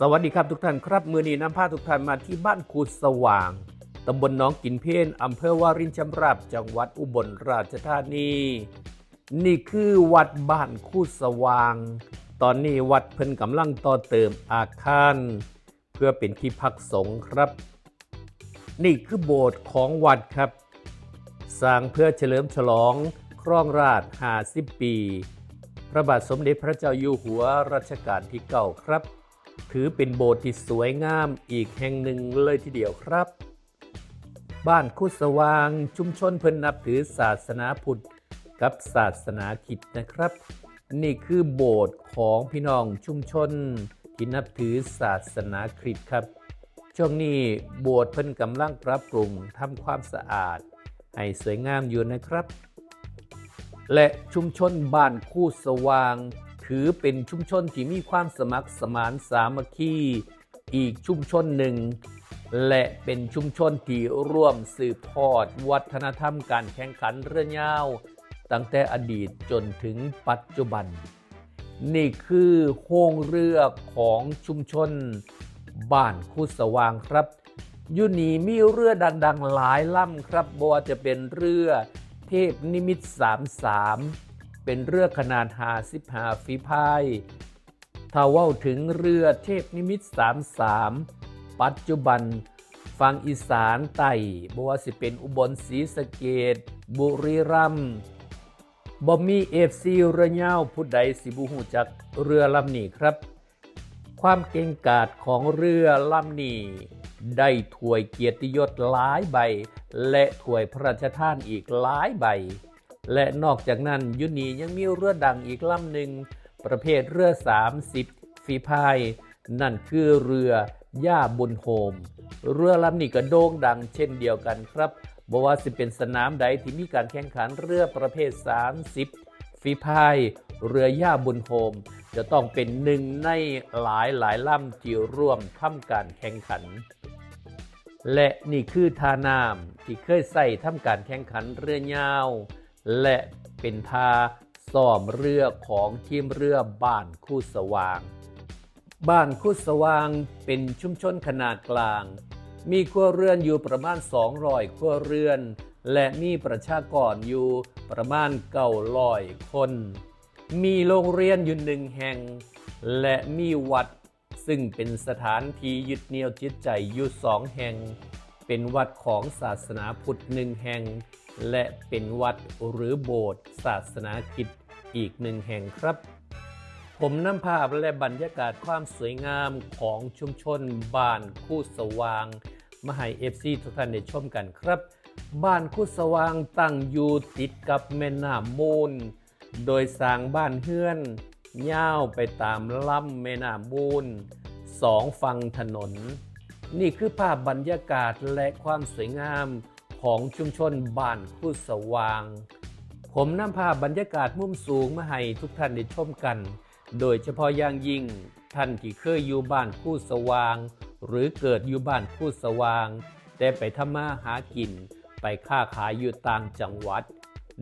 สวัสดีครับทุกท่านครับ มือนี้นำพาทุกท่านมาที่บ้านคูสว่างตำบลหนองกินเพนอำเภอวารินชำราบจังหวัดอุบลราชธานี นี่คือวัดบ้านคูสว่าง ตอนนี้วัดเพิ่นกำลังต่อเติมอาคาร เพื่อเป็นที่พักสงฆ์ครับ นี่คือโบสถ์ของวัดครับ สร้างเพื่อเฉลิมฉลองครองราช50ปี พระบาทสมเด็จพระเจ้าอยู่หัวรัชกาลที่เก้าครับ ถือเป็นโบสถ์ที่สวยงามอีกแห่งหนึ่งเลยทีเดียวครับ บ้านคุสว่างชุมชนเพิ่นนับถือศาสนาพุทธกับศาสนาคริดนะครับ นี่คือโบสถ์ของพี่น้องชุมชนที่นับถือศาสนาคริสต์ครับ ช่วงนี้โบสถ์เพิ่นกำลังปรับปรุงทำความสะอาด ให้สวยงามอยู่นะครับ และชุมชนบ้านคู่สว่าง ถือเป็นชุมชนที่มีความสมัครสมานสามัคคีอีกชุมชนหนึ่ง และเป็นชุมชนที่ร่วมสืบทอดวัฒนธรรมการแข่งขันเรือยาว ตั้งแต่อดีตจนถึงปัจจุบัน นี่คือโฮงเรือของชุมชน บ้านคุสว่างครับยุนีมีเรือดังๆ หลายลำครับบ่ว่าจะเป็นเรือเทพนิมิต 33 เป็นเรือขนาด55ฝีพายถ้าว่าถึงเรือเทพนิมิตร33 ปัจจุบันฝั่งอีสานใต้บ่ว่าสิเป็นอุบลศรีสะเกดบุรีรัมย์บ่มีเอฟซีเรือเงาผู้ใดสิบูหูจักเรือลำนี้ครับ ความเก่งกาจของเรือลำนี้ได้ถวยเกียรติยศหลายใบ และถวยพระราชทานอีกหลายใบ และนอกจากนั้นยุนียังมีเรือดังอีกลำหนึ่ง ประเภทเรือ 30 ฝีพาย นั่นคือเรือย่าบุญโฮม เรือลำนี้ก็โด่งดังเช่นเดียวกันครับบว่าสิเป็นสนามใดที่มีการแข่งขันเรือประเภท 30 ฝีพาย เรือย่าบุญโฮม จะต้องเป็นหนึ่งในหลายหลายลำที่ร่วมทำการแข่งขัน และนี่คือทาน้ำที่เคยใส่ทำการแข่งขันเรือยาว และเป็นท่าซ้อมเรือของทีมเรือบ้านคู่สว่าง บ้านคุดสว่างเป็นชุมชนขนาดกลาง มีครัวเรือนอยู่ประมาณ 200 ครัวเรือน และมีประชากรอยู่ประมาณ900คน มีโรงเรียนอยู่หนึ่งแห่ง และมีวัดซึ่งเป็นสถานที่ยึดเหนี่ยวจิตใจอยู่สองแห่ง เป็นวัดของศาสนาพุทธหนึ่งแห่ง และเป็นวัดหรือโบสถ์ศาสนาคิดอีกหนึ่งแห่งครับ ผมนำภาพและบรรยากาศความสวยงามของชุมชนบ้านคู่สว่างมาให้เอฟซีทุกท่านได้ชมกันครับ บ้านคู่สว่างตั้งอยู่ติดกับแม่น้ำมูล โดยสร้างบ้านเฮือนยาวไปตามลำแม่น้ำมูลสองฝั่งถนน นี่คือภาพบรรยากาศและความสวยงามของชุมชนบ้านคู่สว่าง ผมนำภาพบรรยากาศมุมสูงมาให้ทุกท่านได้ชมกัน โดยเฉพาะอย่างยิ่งท่านที่เคยอยู่บ้านคู่สว่าง หรือเกิดอยู่บ้านคู่สว่าง แต่ไปทำมาหากิน ไปค้าขายอยู่ต่างจังหวัด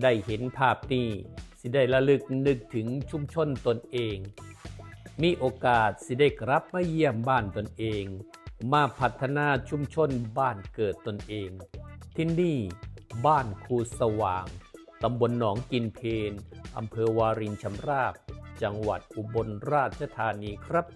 ได้เห็นภาพนี้สิได้ระลึกนึกถึงชุมชนตนเอง มีโอกาสสิได้กลับมาเยี่ยมบ้านตนเอง มาพัฒนาชุมชนบ้านเกิดตนเอง ที่นี่บ้านครูสว่าง ตำบลหนองกินเพนอำเภอวารินชำราบ จังหวัดอุบลราชธานีครับ